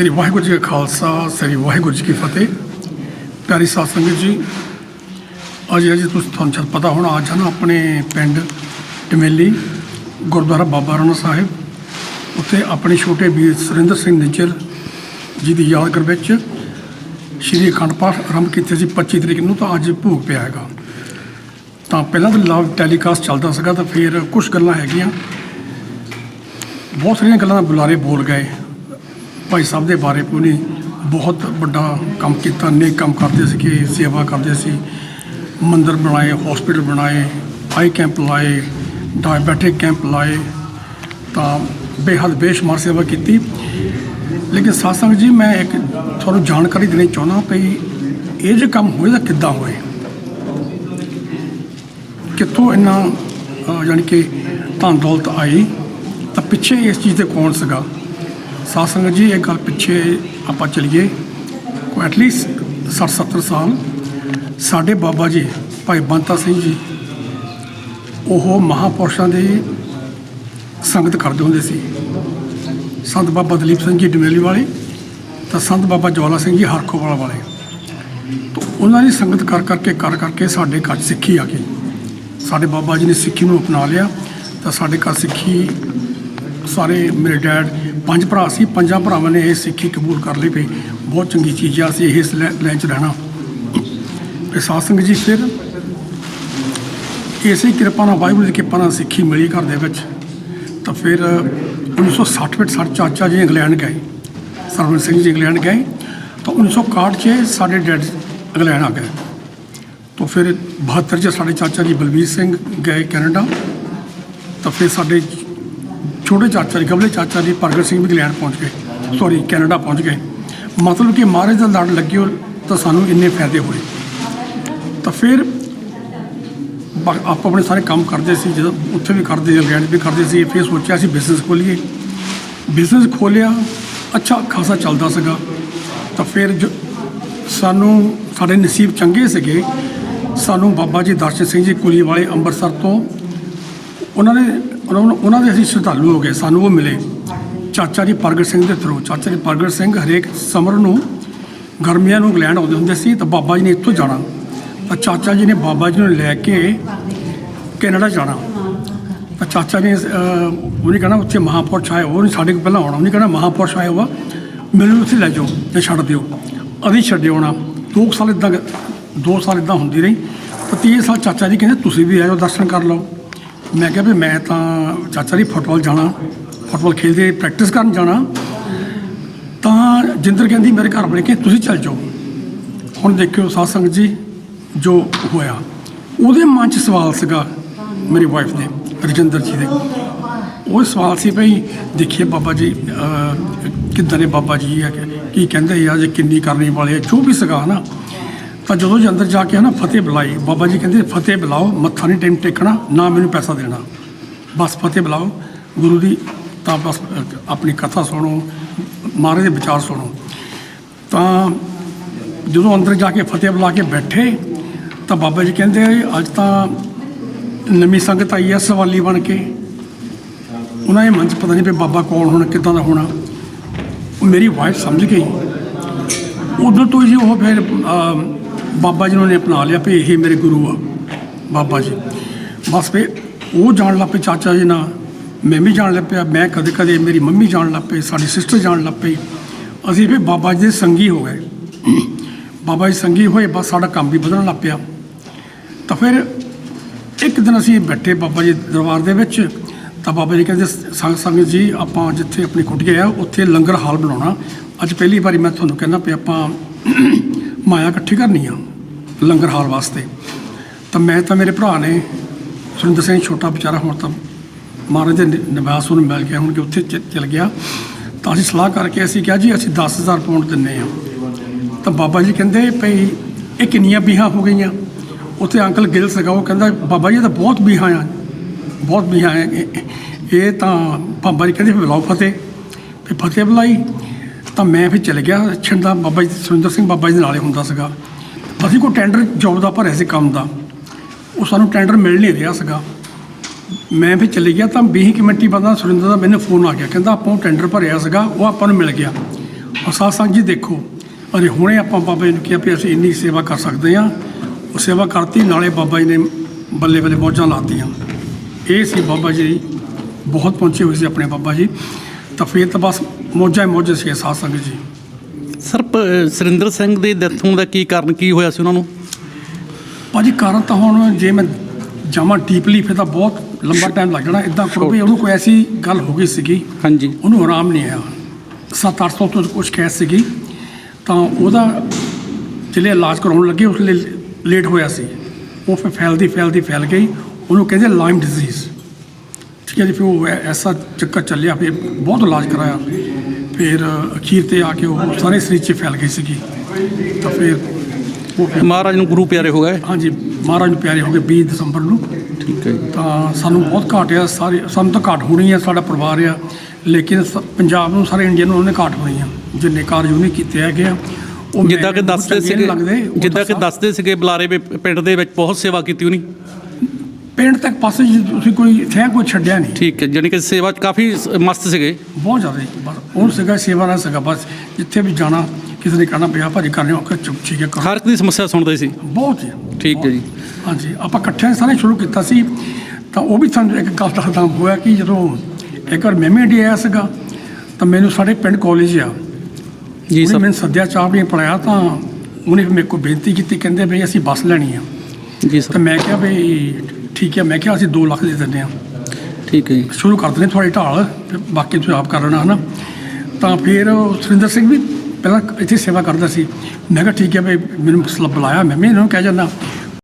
ਸ੍ਰੀ ਵਾਹਿਗੁਰੂ ਜੀ ਕਾ ਖਾਲਸਾ, ਸ੍ਰੀ ਵਾਹਿਗੁਰੂ ਜੀ ਕੀ ਫਤਿਹ। ਪਿਆਰੀ ਸਾਧ ਸੰਗਤ ਜੀ, ਅੱਜ ਅੱਜ ਤੁਸੀਂ ਤੁਹਾਨੂੰ ਜਦ ਪਤਾ ਹੋਣਾ, ਅੱਜ ਨਾ ਆਪਣੇ ਪਿੰਡ ਟਮੇਲੀ, ਗੁਰਦੁਆਰਾ ਬਾਬਾ ਰਣਾ ਸਾਹਿਬ, ਉੱਥੇ ਆਪਣੇ ਛੋਟੇ ਵੀਰ ਸੁਰਿੰਦਰ ਸਿੰਘ ਨਿੱਜਰ ਜੀ ਦੀ ਯਾਦਗਾਰ ਵਿੱਚ ਸ਼੍ਰੀ ਅਖੰਡ ਪਾਠ ਆਰੰਭ ਕੀਤੇ ਸੀ 25 ਤਰੀਕ ਨੂੰ ਤਾਂ ਅੱਜ ਭੋਗ ਪਿਆ ਹੈਗਾ। ਤਾਂ ਪਹਿਲਾਂ ਤਾਂ ਲਾਈਵ ਟੈਲੀਕਾਸਟ ਚੱਲਦਾ ਸੀਗਾ, ਤਾਂ ਫਿਰ ਕੁਝ ਗੱਲਾਂ ਹੈਗੀਆਂ। ਬਹੁਤ ਸਾਰੀਆਂ ਗੱਲਾਂ ਬੁਲਾਰੇ ਬੋਲ ਗਏ। ਭਾਈ ਸਾਹਿਬ ਦੇ ਬਾਰੇ ਪੂਰੀ ਬਹੁਤ ਵੱਡਾ ਕੰਮ ਕੀਤਾ ਨੇਕ ਕੰਮ ਕਰਦੇ ਸੀ ਕਿ ਸੇਵਾ ਕਰਦੇ ਸੀ। ਮੰਦਰ ਬਣਾਏ ਹਸਪੀਟਲ ਬਣਾਏ ਆਈ ਕੈਂਪ ਲਾਏ ਡਾਇਬੈਟਿਕ ਕੈਂਪ ਲਾਏ ਤਾਂ ਬੇਹੱਦ ਬੇਸ਼ੁਮਾਰ ਸੇਵਾ ਕੀਤੀ। ਲੇਕਿਨ ਸਾਸੰਗ ਜੀ ਮੈਂ ਇੱਕ ਤੁਹਾਨੂੰ ਜਾਣਕਾਰੀ ਦੇਣੀ ਚਾਹੁੰਦਾ ਭਈ ਇਹ ਜੇ ਕੰਮ ਹੋਏ ਤਾਂ ਕਿੱਦਾਂ ਹੋਏ? ਕਿੱਥੋਂ ਇੰਨਾ ਅ, ਯਾਨੀ ਕਿ ਧਨ ਦੌਲਤ ਆਈ? ਤਾਂ ਪਿੱਛੇ ਇਸ ਚੀਜ਼ 'ਤੇ ਕੌਣ ਸੀਗਾ? ਸਾਧ ਸੰਗਤ ਜੀ ਇਹ ਗੱਲ ਪਿੱਛੇ ਆਪਾਂ ਚਲੀਏ। ਕੋਈ ਐਟਲੀਸਟ 60 70 ਸਾਲ ਸਾਡੇ ਬਾਬਾ ਜੀ, ਭਾਈ ਬੰਤਾ ਸਿੰਘ ਜੀ, ਉਹ ਮਹਾਪੁਰਸ਼ਾਂ ਦੀ ਸੰਗਤ ਕਰਦੇ ਹੁੰਦੇ ਸੀ। ਸੰਤ ਬਾਬਾ ਦਲੀਪ ਸਿੰਘ ਜੀ ਡਮੇਲੀ ਵਾਲੇ ਤਾਂ ਸੰਤ ਬਾਬਾ ਜਵਾਲਾ ਸਿੰਘ ਜੀ ਹਰਖੋਵਾਲ ਵਾਲੇ। ਤਾਂ ਉਹਨਾਂ ਦੀ ਸੰਗਤ ਕਰ ਕਰਕੇ ਕਰ ਕਰਕੇ ਸਾਡੇ ਘਰ ਸਿੱਖੀ ਆ ਗਈ। ਸਾਡੇ ਬਾਬਾ ਜੀ ਨੇ ਸਿੱਖੀ ਨੂੰ ਅਪਣਾ ਲਿਆ ਤਾਂ ਸਾਡੇ ਘਰ ਸਿੱਖੀ ਸਾਰੇ ਮੇਰੇ ਡੈਡ, ਪੰਜ ਭਰਾ ਸੀ, ਪੰਜਾਂ ਭਰਾਵਾਂ ਨੇ ਇਹ ਸਿੱਖੀ ਕਬੂਲ ਕਰ ਲਈ ਪਈ ਬਹੁਤ ਚੰਗੀ ਚੀਜ਼ ਆ ਸੀ ਇਸ ਲਾਈਨ 'ਚ ਰਹਿਣਾ। ਤੇ ਸਾਧ ਸੰਗਤ ਜੀ ਫਿਰ ਇਸੇ ਕਿਰਪਾ ਨਾਲ ਵਾਹਿਗੁਰੂ ਦੀ ਕਿਰਪਾ ਨਾਲ ਸਿੱਖੀ ਮਿਲੀ ਘਰ ਦੇ ਵਿੱਚ। ਤਾਂ ਫਿਰ 1960 ਵਿੱਚ ਸਾਡੇ ਚਾਚਾ ਜੀ ਇੰਗਲੈਂਡ ਗਏ ਸਰਵਨ ਸਿੰਘ ਜੀ ਇੰਗਲੈਂਡ ਗਏ, ਤਾਂ 1961 'ਚ ਸਾਡੇ ਡੈਡ ਇੰਗਲੈਂਡ ਆ ਗਏ। ਤਾਂ ਫਿਰ 72 'ਚ ਸਾਡੇ ਚਾਚਾ ਜੀ ਬਲਬੀਰ ਸਿੰਘ ਗਏ ਕੈਨੇਡਾ, ਤਾਂ ਫਿਰ ਸਾਡੇ ਛੋਟੇ ਚਾਚਾ ਜੀ ਗਬਲੇ ਚਾਚਾ ਜੀ ਪ੍ਰਗਟ ਸਿੰਘ ਵੀ ਇੰਗਲੈਂਡ ਪਹੁੰਚ ਗਏ। ਸੌਰੀ ਕੈਨੇਡਾ ਪਹੁੰਚ ਗਏ। ਮਤਲਬ ਕਿ ਮਹਾਰਾਜ ਦਾ ਲੜ ਲੱਗਿਓ ਤਾਂ ਸਾਨੂੰ ਇੰਨੇ ਫਾਇਦੇ ਹੋਏ। ਤਾਂ ਫਿਰ ਬਾ- ਆਪ ਆਪਣੇ ਸਾਰੇ ਕੰਮ ਕਰਦੇ ਸੀ, ਜਦੋਂ ਉੱਥੇ ਵੀ ਕਰਦੇ ਸੀ ਇੰਗਲੈਂਡ ਵੀ ਕਰਦੇ ਸੀ, ਫਿਰ ਸੋਚਿਆ ਸੀ ਬਿਜ਼ਨਸ ਖੋਲੀਏ। ਬਿਜ਼ਨਸ ਖੋਲਿਆ, ਅੱਛਾ ਖਾਸਾ ਚੱਲਦਾ ਸੀਗਾ। ਤਾਂ ਫਿਰ ਜੋ ਸਾਨੂੰ ਸਾਡੇ ਨਸੀਬ ਚੰਗੇ ਸੀਗੇ। ਸਾਨੂੰ ਬਾਬਾ ਜੀ ਦਰਸ਼ਨ ਸਿੰਘ ਜੀ ਕੁਲੀ ਵਾਲੇ ਅੰਮ੍ਰਿਤਸਰ ਤੋਂ, ਉਹਨਾਂ ਨੇ ਉਹਨਾਂ ਨੂੰ- ਉਹਨਾਂ ਦੇ ਅਸੀਂ ਸ਼ਰਧਾਲੂ ਹੋ ਗਏ, ਸਾਨੂੰ ਉਹ ਮਿਲੇ। ਚਾਚਾ ਜੀ ਪ੍ਰਗਟ ਸਿੰਘ ਦੇ ਥਰੂ, ਚਾਚਾ ਜੀ ਪ੍ਰਗਟ ਸਿੰਘ ਹਰੇਕ ਸਮਰ ਨੂੰ ਗਰਮੀਆਂ ਨੂੰ ਇੰਗਲੈਂਡ ਆਉਂਦੇ ਹੁੰਦੇ ਸੀ, ਤਾਂ ਬਾਬਾ ਜੀ ਨੇ ਇੱਥੋਂ ਜਾਣਾ। ਤਾਂ ਚਾਚਾ ਜੀ ਨੇ ਬਾਬਾ ਜੀ ਨੂੰ ਲੈ ਕੇ ਕੈਨੇਡਾ ਜਾਣਾ। ਤਾਂ ਚਾਚਾ ਨੇ ਉਹਨੇ ਕਹਿਣਾ ਉੱਥੇ ਮਹਾਪੁਰਸ਼ ਆਏ ਉਹ ਨਹੀਂ ਸਾਡੇ ਕੋਲ ਪਹਿਲਾਂ ਆਉਣਾ, ਉਹਨੇ ਕਹਿਣਾ ਮਹਾਪੁਰਸ਼ ਆਏ ਹੋਆ ਮੈਨੂੰ ਉੱਥੇ ਲੈ ਜਾਓ ਤੇ ਛੱਡ ਦਿਓ। ਅਸੀਂ ਛੱਡੇ ਆਉਣਾ ਦੋ ਕੁ ਸਾਲ ਇਦਾਂ ਦੋ ਸਾਲ ਇਦਾਂ ਹੁੰਦੀ ਰਹੀ। ਤਾਂ ਤੀਏ ਸਾਲ ਚਾਚਾ ਜੀ ਕਹਿੰਦੇ, ਤੁਸੀਂ ਵੀ ਆਇਓ ਦਰਸ਼ਨ ਕਰ ਲਓ। ਮੈਂ ਕਿਹਾ ਵੀ ਮੈਂ ਤਾਂ ਚਾਚਾ ਜੀ ਫੁੱਟਬਾਲ ਜਾਣਾ, ਫੁੱਟਬਾਲ ਖੇਡਦੇ ਪ੍ਰੈਕਟਿਸ ਕਰਨ ਜਾਣਾ। ਤਾਂ ਜਿੰਦਰ ਕਹਿੰਦੀ ਮੇਰੇ ਘਰ ਬਣੇ ਕਿ ਤੁਸੀਂ ਚੱਲ ਜਾਓ। ਹੁਣ ਦੇਖਿਓ ਸਾਧ ਸੰਗਤ ਜੀ ਜੋ ਹੋਇਆ, ਉਹਦੇ ਮਨ 'ਚ ਸਵਾਲ ਸੀਗਾ ਮੇਰੀ ਵਾਈਫ ਦੇ, ਰਜਿੰਦਰ ਜੀ ਦੇ। ਉਹ ਸਵਾਲ ਸੀ ਭਈ ਦੇਖੀਏ ਬਾਬਾ ਜੀ ਕਿੱਦਾਂ ਦੇ ਬਾਬਾ ਜੀ ਆ ਕੀ ਕਹਿੰਦੇ ਆ ਜੇ ਕਿੰਨੀ ਕਰਨੀ ਵਾਲੇ ਆ, ਜੋ ਵੀ ਸੀਗਾ ਨਾ ਤਾਂ ਜਦੋਂ ਜੀ ਅੰਦਰ ਜਾ ਕੇ ਨਾ ਫਤਿਹ ਬੁਲਾਈ, ਬਾਬਾ ਜੀ ਕਹਿੰਦੇ ਫਤਿਹ ਬੁਲਾਓ, ਮੱਥਾ ਨਹੀਂ ਟਾਈਮ ਟੇਕਣਾ, ਨਾ ਮੈਨੂੰ ਪੈਸਾ ਦੇਣਾ। ਬਸ ਫਤਿਹ ਬੁਲਾਓ। ਗੁਰੂ ਦੀ ਤਾਂ ਬਸ ਆਪਣੀ ਕਥਾ ਸੁਣੋ, ਮਹਾਰਾਜ ਦੇ ਵਿਚਾਰ ਸੁਣੋ। ਤਾਂ ਜਦੋਂ ਅੰਦਰ ਜਾ ਕੇ ਫਤਿਹ ਬੁਲਾ ਕੇ ਬੈਠੇ, ਤਾਂ ਬਾਬਾ ਜੀ ਕਹਿੰਦੇ, ਅੱਜ ਤਾਂ ਨਵੀਂ ਸੰਗਤ ਆਈ ਹੈ ਸਵਾਲੀ ਬਣ ਕੇ। ਉਹਨਾਂ ਦੇ ਮਨ 'ਚ ਪਤਾ ਨਹੀਂ ਵੀ ਬਾਬਾ ਕੌਣ ਹੋਣਾ, ਕਿੱਦਾਂ ਦਾ ਹੋਣਾ। ਮੇਰੀ ਵਾਈਫ ਸਮਝ ਗਈ। ਉਦੋਂ ਤੋਂ ਹੀ ਉਹ ਫਿਰ ਬਾਬਾ ਜੀ ਨੂੰ ਨੇ ਅਪਣਾ ਲਿਆ ਵੀ ਇਹ ਮੇਰੇ ਗੁਰੂ ਆ, ਬਾਬਾ ਜੀ। ਬਸ ਫਿਰ ਉਹ ਜਾਣ ਲੱਗ ਪਏ ਚਾਚਾ ਜੀ ਨਾਲ, ਮੈਂ ਵੀ ਜਾਣ ਲੱਗ ਪਿਆ, ਮੈਂ ਕਦੇ ਕਦੇ ਮੇਰੀ ਮੰਮੀ ਜਾਣ ਲੱਗ ਪਈ, ਸਾਡੀ ਸਿਸਟਰ ਜਾਣ ਲੱਗ ਪਈ। ਅਸੀਂ ਫਿਰ ਬਾਬਾ ਜੀ ਦੇ ਸੰਗੀ ਹੋ ਗਏ। ਬਾਬਾ ਜੀ ਸੰਗੀ ਹੋਏ, ਬਸ ਸਾਡਾ ਕੰਮ ਵੀ ਵਧਣ ਲੱਗ ਪਿਆ। ਤਾਂ ਫਿਰ ਇੱਕ ਦਿਨ ਅਸੀਂ ਬੈਠੇ ਬਾਬਾ ਜੀ ਦਰਬਾਰ ਦੇ ਵਿੱਚ, ਤਾਂ ਬਾਬਾ ਜੀ ਕਹਿੰਦੇ, ਸੰਗ ਸੰਗਤ ਜੀ, ਆਪਾਂ ਜਿੱਥੇ ਆਪਣੀ ਕੁਟੀਆ ਆ, ਉੱਥੇ ਲੰਗਰ ਹਾਲ ਬਣਾਉਣਾ। ਅੱਜ ਪਹਿਲੀ ਵਾਰੀ ਮੈਂ ਤੁਹਾਨੂੰ ਕਹਿੰਦਾ ਵੀ ਆਪਾਂ ਮਾਇਆ ਇਕੱਠੀ ਕਰਨੀ ਆ। ਲੰਗਰ ਹਾਲ ਵਾਸਤੇ। ਤਾਂ ਮੈਂ ਤਾਂ ਮੇਰੇ ਭਰਾ ਨੇ, ਸੁਰਿੰਦਰ ਸਿੰਘ ਛੋਟਾ ਵਿਚਾਰਾ ਹੁਣ ਤਾਂ ਮਹਾਰਾਜ ਦੇ ਨਿ- ਨਿਵਾਸ ਨੂੰ ਮਿਲ ਗਿਆ, ਹੁਣ ਕਿ ਉੱਥੇ ਚ- ਚਲ ਗਿਆ। ਤਾਂ ਅਸੀਂ ਸਲਾਹ ਕਰਕੇ ਅਸੀਂ ਕਿਹਾ ਜੀ, ਅਸੀਂ 10000 ਪਾਉਂਡ ਦਿੰਨੇ ਆ। ਤਾਂ ਬਾਬਾ ਜੀ ਕਹਿੰਦੇ ਭਈ ਇਹ ਕਿੰਨੀਆਂ ਬੀਹਾਂ ਹੋ ਗਈਆਂ? ਉੱਥੇ ਅੰਕਲ ਗਿੱਲ ਸੀਗਾ, ਉਹ ਕਹਿੰਦਾ, ਬਾਬਾ ਜੀ ਤਾਂ ਬਹੁਤ ਬੀਹਾਂ ਆ। ਬਹੁਤ ਬੀਹਾਂ ਆ। ਇਹ- ਇਹ ਤਾਂ ਬਾਬਾ ਜੀ ਕਹਿੰਦੇ ਫਿਰ ਬੁਲਾਓ ਫਤਿਹ। ਫਿਰ ਫਤਿਹ ਬੁਲਾਈ। ਤਾਂ ਮੈਂ ਫਿਰ ਚਲੇ ਗਿਆ। ਛਿੰਦਾ ਬਾਬਾ ਜੀ, ਸੁਰਿੰਦਰ ਸਿੰਘ ਬਾਬਾ ਜੀ ਦੇ ਨਾਲੇ ਹੁੰਦਾ ਸੀਗਾ। ਅਸੀਂ ਕੋਈ ਟੈਂਡਰ ਜੋਬ ਦਾ ਭਰਿਆ ਸੀ ਕੰਮ ਦਾ, ਉਹ ਸਾਨੂੰ ਟੈਂਡਰ ਮਿਲ ਨਹੀਂ ਰਿਹਾ ਸੀਗਾ। ਮੈਂ ਫਿਰ ਚਲੇ ਗਿਆ ਤਾਂ 20 ਕਮੇਟੀ ਬੰਦਾ ਸੁਰਿੰਦਰ ਦਾ ਮੈਨੂੰ ਫੋਨ ਆ ਗਿਆ, ਕਹਿੰਦਾ ਆਪਾਂ ਉਹ ਟੈਂਡਰ ਭਰਿਆ ਸੀਗਾ, ਉਹ ਆਪਾਂ ਨੂੰ ਮਿਲ ਗਿਆ। ਔਰ ਸਾਧ ਸੰਗਤ ਜੀ ਦੇਖੋ, ਅਰੇ ਹੁਣੇ ਆਪਾਂ ਬਾਬਾ ਜੀ ਨੂੰ ਕਿਹਾ ਵੀ ਅਸੀਂ ਇੰਨੀ ਸੇਵਾ ਕਰ ਸਕਦੇ ਹਾਂ, ਉਹ ਸੇਵਾ ਕਰਤੀ, ਨਾਲੇ ਬਾਬਾ ਜੀ ਨੇ ਬੱਲੇ ਬੱਲੇ ਮੌਜਾਂ ਲਾਤੀਆਂ। ਇਹ ਸੀ ਬਾਬਾ ਜੀ, ਬਹੁਤ ਪਹੁੰਚੇ ਹੋਏ ਸੀ ਆਪਣੇ ਬਾਬਾ ਜੀ, ਤਾਂ ਫਿਰ ਤਾਂ ਬਸ ਮੌਜਾਂ ਹੀ ਮੌਜਾਂ ਸੀ ਸਾਧ ਸੰਗਤ ਜੀ। ਸਰ ਸੁਰਿੰਦਰ ਸਿੰਘ ਦੀ ਡੈਥ ਹੋਣ ਦਾ ਕੀ ਕਾਰਨ ਕੀ ਹੋਇਆ ਸੀ ਉਹਨਾਂ ਨੂੰ? ਭਾਜੀ ਕਾਰਨ ਤਾਂ ਹੁਣ ਜੇ ਮੈਂ ਜਾਵਾਂ ਡੀਪਲੀ ਫਿਰ ਤਾਂ ਬਹੁਤ ਲੰਬਾ ਟਾਈਮ ਲੱਗ ਜਾਣਾ। ਇਦਾਂ ਕਰੋ ਵੀ ਉਹਨੂੰ ਕੋਈ ਐਸੀ ਗੱਲ ਹੋ ਗਈ ਸੀਗੀ ਹਾਂਜੀ। ਉਹਨੂੰ ਆਰਾਮ ਨਹੀਂ ਆਇਆ। 7-800 ਤੋਂ ਕੁਝ ਕੈਸ ਸੀਗੀ ਤਾਂ ਉਹਦਾ ਜਿਹੜੇ ਇਲਾਜ ਕਰਾਉਣ ਲੱਗੇ ਉਸ ਲਈ ਲੇਟ ਹੋਇਆ ਸੀ। ਉਹ ਫਿਰ ਫੈਲਦੀ ਫੈਲਦੀ ਫੈਲ ਗਈ। ਉਹਨੂੰ ਕਹਿੰਦੇ ਲਾਈਮ ਡਿਜ਼ੀਜ਼ ਠੀਕ ਹੈ ਜੀ ਫਿਰ ਉਹ ਐਸਾ ਚੱਕਰ ਚੱਲਿਆ ਫਿਰ ਬਹੁਤ ਇਲਾਜ ਕਰਾਇਆ। ਫਿਰ ਅਖੀਰ ਤੇ ਆ ਕੇ ਉਹ ਸਾਰੇ ਸਰੀਰ 'ਚ ਫੈਲ ਗਈ ਸੀਗੀ। ਤਾਂ ਫਿਰ ਉਹ ਫਿਰ ਮਹਾਰਾਜ ਨੂੰ ਗੁਰੂ ਪਿਆਰੇ ਹੋ ਗਏ। ਹਾਂਜੀ ਮਹਾਰਾਜ ਨੂੰ ਪਿਆਰੇ ਹੋ ਗਏ 20 ਦਸੰਬਰ ਨੂੰ। ਠੀਕ ਹੈ ਜੀ। ਤਾਂ ਸਾਨੂੰ ਬਹੁਤ ਘਾਟ ਆ ਸਾਰੇ ਸਾਨੂੰ ਤਾਂ ਘਾਟ ਹੋਣੀ ਆ ਸਾਡਾ ਪਰਿਵਾਰ ਆ। ਲੇਕਿਨ ਸ- ਪੰਜਾਬ ਨੂੰ ਸਾਰੇ ਇੰਡੀਆ ਨੂੰ ਉਹਨੇ ਘਾਟ ਹੋਣੀ ਆ। ਜਿੰਨੇ ਕਾਰਜ ਉਹਨੇ ਕੀਤੇ ਹੈਗੇ ਆ ਉਹ ਜਿੱਦਾਂ ਕਿ ਮੈਨੂੰ ਦੱਸਦੇ ਚੰਗੇ ਨਹੀਂ ਸੀਗੇ ਲੱਗਦੇ, ਉਹ ਜਿੱਦਾਂ ਕਿ ਦੱਸਦੇ ਸੀਗੇ ਬੁਲਾਰੇ ਵੀ ਪਿੰਡ ਦੇ ਵਿੱਚ ਬਹੁਤ ਸੇਵਾ ਕੀਤੀ ਉਹਨੇ। ਪਿੰਡ ਤੱਕ ਪਾਸੇ ਜੀ ਤੁਸੀਂ ਕੋਈ ਇੱਥੇ ਕੋਈ ਛੱਡਿਆ ਨਹੀਂ। ਠੀਕ ਹੈ ਜਾਣੀ ਕਿ ਸੇਵਾ 'ਚ ਕਾਫੀ ਸ- ਮਸਤ ਸੀਗੇ। ਬਹੁਤ ਜ਼ਿਆਦਾ ਜੀ, ਬਸ ਉਹ ਸੀਗਾ ਸੇਵਾ ਨਾਲ ਸੀਗਾ ਬਸ ਜਿੱਥੇ ਵੀ ਜਾਣਾ ਕਿਸੇ ਨੇ ਕਹਿਣਾ ਪਿਆ ਭਾਜੀ ਕਰਨੇ ਹੋ ਚੁੱਪ ਠੀਕ ਹੈ ਕਰੋ ਹਰ ਇੱਕ ਦੀ ਸਮੱਸਿਆ ਸੁਣਦੇ ਸੀ। ਬਹੁਤ ਜੀ ਠੀਕ ਹੈ ਜੀ। ਹਾਂਜੀ ਆਪਾਂ ਇਕੱਠਿਆਂ ਸਾਰੇ ਸ਼ੁਰੂ ਕੀਤਾ ਸੀ। ਤਾਂ ਉਹ ਵੀ ਸਾਨੂੰ ਇੱਕ ਗੱਲ ਦੱਸਦਾ ਹੋਇਆ ਕਿ ਜਦੋਂ ਇੱਕ ਵਾਰ ਮੈਂ ਵੀ ਇੰਡੀਆ ਆਇਆ ਸੀਗਾ ਤਾਂ ਮੈਨੂੰ ਸਾਡੇ ਪਿੰਡ ਕਾਲਜ ਆ। ਜੀ ਉਹਨੇ ਸਰ। ਮੈਨੂੰ ਸੱਦਿਆ ਚਾਹ ਵੀ ਪੜਾਇਆ ਤਾਂ ਉਹਨੇ ਮੇਰੇ ਕੋਲ ਬੇਨਤੀ ਕੀਤੀ ਕਹਿੰਦੇ ਵੀ ਅਸੀਂ ਬੱਸ ਲੈਣੀ ਆ। ਜੀ ਸਰ। ਤਾਂ ਮੈਂ ਕਿਹਾ ਵੀ ਠੀਕ ਹੈ ਮੈਂ ਕਿਹਾ ਅਸੀਂ 2 ਲੱਖ ਦੇ ਦਿੰਦੇ ਆ ਠੀਕ ਹੈ ਜੀ। ਸ਼ੁਰੂ ਕਰ ਦਿੰਦੇ ਤੁਹਾਡੀ ਢਾਲ ਤੇ ਬਾਕੀ ਤੁਸੀਂ ਆਪ ਕਰ ਲੈਣਾ ਹਨਾ? ਤਾਂ ਫਿਰ ਸੁਰਿੰਦਰ ਸਿੰਘ ਵੀ ਪਹਿਲਾਂ ਇੱਥੇ ਸੇਵਾ ਕਰਦਾ ਸੀ। ਮੈਂ ਕਿਹਾ ਠੀਕ ਹੈ ਵੀ ਮੈਨੂੰ ਮਸਲਾ ਬੁਲਾਇਆ। ਮੈਂ ਵੀ ਇਹਨਾਂ ਨੂੰ ਕਹਿ ਜਾਂਦਾ